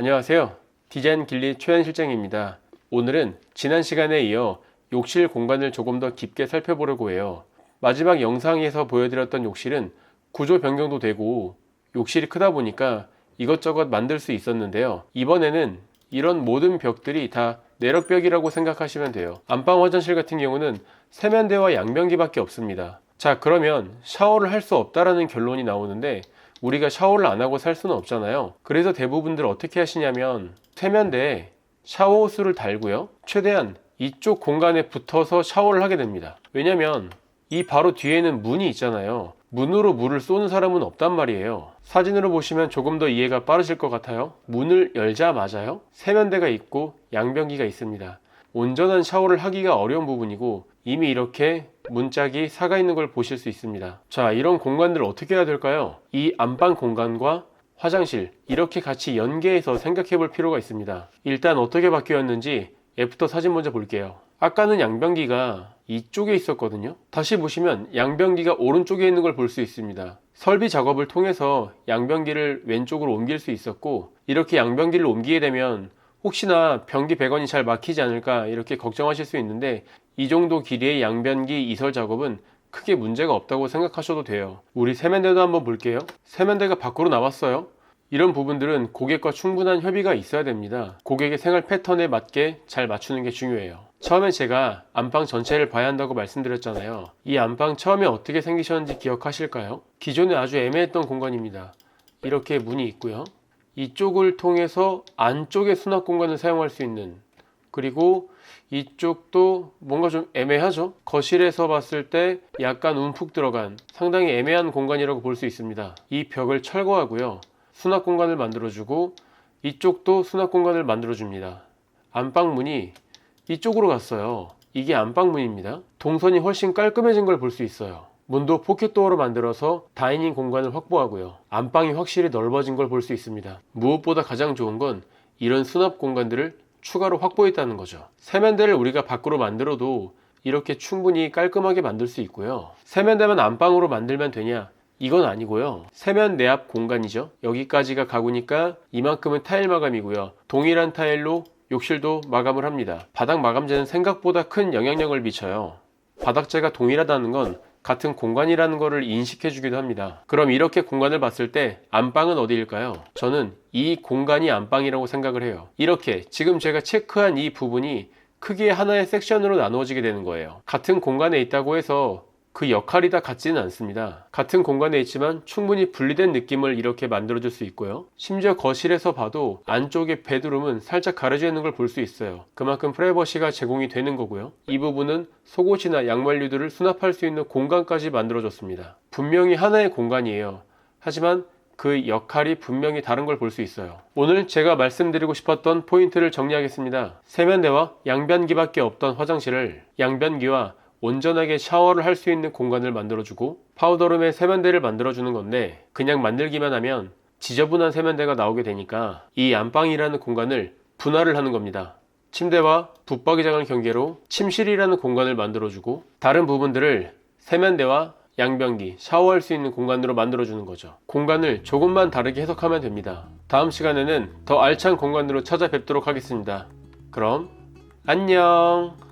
안녕하세요. 디자인 길리 최현 실장입니다. 오늘은 지난 시간에 이어 욕실 공간을 조금 더 깊게 살펴보려고 해요. 마지막 영상에서 보여드렸던 욕실은 구조 변경도 되고 욕실이 크다 보니까 이것저것 만들 수 있었는데요. 이번에는 이런 모든 벽들이 다 내력벽이라고 생각하시면 돼요. 안방 화장실 같은 경우는 세면대와 양변기밖에 없습니다. 자, 그러면 샤워를 할 수 없다라는 결론이 나오는데 우리가 샤워를 안 하고 살 수는 없잖아요. 그래서 대부분들 어떻게 하시냐면 세면대에 샤워 호스를 달고요. 최대한 이쪽 공간에 붙어서 샤워를 하게 됩니다. 왜냐면 이 바로 뒤에는 문이 있잖아요. 문으로 물을 쏘는 사람은 없단 말이에요. 사진으로 보시면 조금 더 이해가 빠르실 것 같아요. 문을 열자마자요. 세면대가 있고 양변기가 있습니다. 온전한 샤워를 하기가 어려운 부분이고 이미 이렇게 문짝이 사가 있는 걸 보실 수 있습니다. 자, 이런 공간들을 어떻게 해야 될까요? 이 안방 공간과 화장실 이렇게 같이 연계해서 생각해 볼 필요가 있습니다. 일단 어떻게 바뀌었는지 애프터 사진 먼저 볼게요. 아까는 양변기가 이쪽에 있었거든요. 다시 보시면 양변기가 오른쪽에 있는 걸 볼 수 있습니다. 설비 작업을 통해서 양변기를 왼쪽으로 옮길 수 있었고 이렇게 양변기를 옮기게 되면 혹시나 변기 배관이 잘 막히지 않을까 이렇게 걱정하실 수 있는데 이 정도 길이의 양변기 이설 작업은 크게 문제가 없다고 생각하셔도 돼요. 우리 세면대도 한번 볼게요. 세면대가 밖으로 나왔어요. 이런 부분들은 고객과 충분한 협의가 있어야 됩니다. 고객의 생활 패턴에 맞게 잘 맞추는 게 중요해요. 처음에 제가 안방 전체를 봐야 한다고 말씀드렸잖아요. 이 안방 처음에 어떻게 생기셨는지 기억하실까요? 기존에 아주 애매했던 공간입니다. 이렇게 문이 있고요. 이쪽을 통해서 안쪽에 수납 공간을 사용할 수 있는 그리고 이쪽도 뭔가 좀 애매하죠? 거실에서 봤을 때 약간 움푹 들어간 상당히 애매한 공간이라고 볼 수 있습니다. 이 벽을 철거하고요. 수납 공간을 만들어주고 이쪽도 수납 공간을 만들어줍니다. 안방문이 이쪽으로 갔어요. 이게 안방문입니다. 동선이 훨씬 깔끔해진 걸 볼 수 있어요. 문도 포켓도어로 만들어서 다이닝 공간을 확보하고요. 안방이 확실히 넓어진 걸 볼 수 있습니다. 무엇보다 가장 좋은 건 이런 수납 공간들을 추가로 확보했다는 거죠. 세면대를 우리가 밖으로 만들어도 이렇게 충분히 깔끔하게 만들 수 있고요. 세면대만 안방으로 만들면 되냐? 이건 아니고요. 세면 내압 공간이죠. 여기까지가 가구니까 이만큼은 타일 마감이고요. 동일한 타일로 욕실도 마감을 합니다. 바닥 마감재는 생각보다 큰 영향력을 미쳐요. 바닥재가 동일하다는 건 같은 공간이라는 것을 인식해 주기도 합니다. 그럼 이렇게 공간을 봤을 때 안방은 어디일까요? 저는 이 공간이 안방이라고 생각을 해요. 이렇게 지금 제가 체크한 이 부분이 크게 하나의 섹션으로 나누어지게 되는 거예요. 같은 공간에 있다고 해서 그 역할이 다 같지는 않습니다. 같은 공간에 있지만 충분히 분리된 느낌을 이렇게 만들어줄 수 있고요. 심지어 거실에서 봐도 안쪽에 베드룸은 살짝 가려져 있는 걸 볼 수 있어요. 그만큼 프라이버시가 제공이 되는 거고요. 이 부분은 속옷이나 양말류들을 수납할 수 있는 공간까지 만들어줬습니다. 분명히 하나의 공간이에요. 하지만 그 역할이 분명히 다른 걸 볼 수 있어요. 오늘 제가 말씀드리고 싶었던 포인트를 정리하겠습니다. 세면대와 양변기밖에 없던 화장실을 양변기와 온전하게 샤워를 할 수 있는 공간을 만들어주고 파우더룸에 세면대를 만들어주는 건데 그냥 만들기만 하면 지저분한 세면대가 나오게 되니까 이 안방이라는 공간을 분할을 하는 겁니다. 침대와 붙박이장을 경계로 침실이라는 공간을 만들어주고 다른 부분들을 세면대와 양변기, 샤워할 수 있는 공간으로 만들어주는 거죠. 공간을 조금만 다르게 해석하면 됩니다. 다음 시간에는 더 알찬 공간으로 찾아뵙도록 하겠습니다. 그럼 안녕!